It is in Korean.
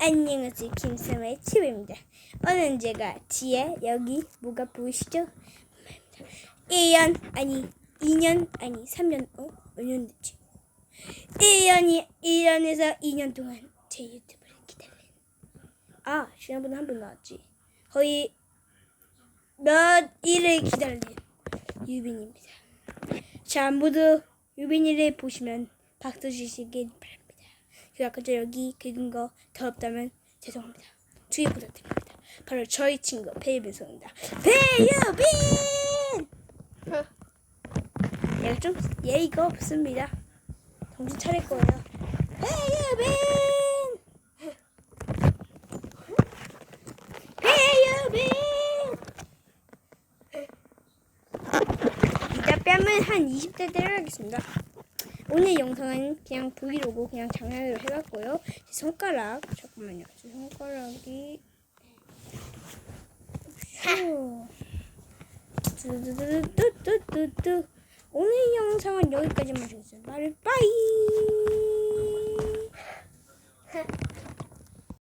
안녕하세요 김쌤의 칩입니다 오늘 제가 뒤에 여기 뭐가 보이시죠? 1년 아니 2년 아니 3년 어? 몇년 됐지? 1년이 1년에서 2년 동안 제 유튜브를 기다린 아 지난번에 한 번 나왔지 거의 몇 일을 기다린 유빈입니다 자 모두 유빈이를 보시면 박수 주시길 바랍니다 그 아까 저 여기 긁은 거 더럽다면 죄송합니다. 주의 부탁드립니다. 바로 저희 친구 배유빈입니다. 배유빈! 얘가 좀 예의가 없습니다. 정신 차릴 거예요. 배유빈! 배유빈! 이따 뺨은 한 20대 때려야겠습니다. 오늘 영상은 그냥 브이로그 그냥 장난으로 해봤고요. 제 손가락 잠깐만요. 제 손가락이 휴. 뚜두두두두두두. 오늘 영상은 여기까지만. 빠이 빠이.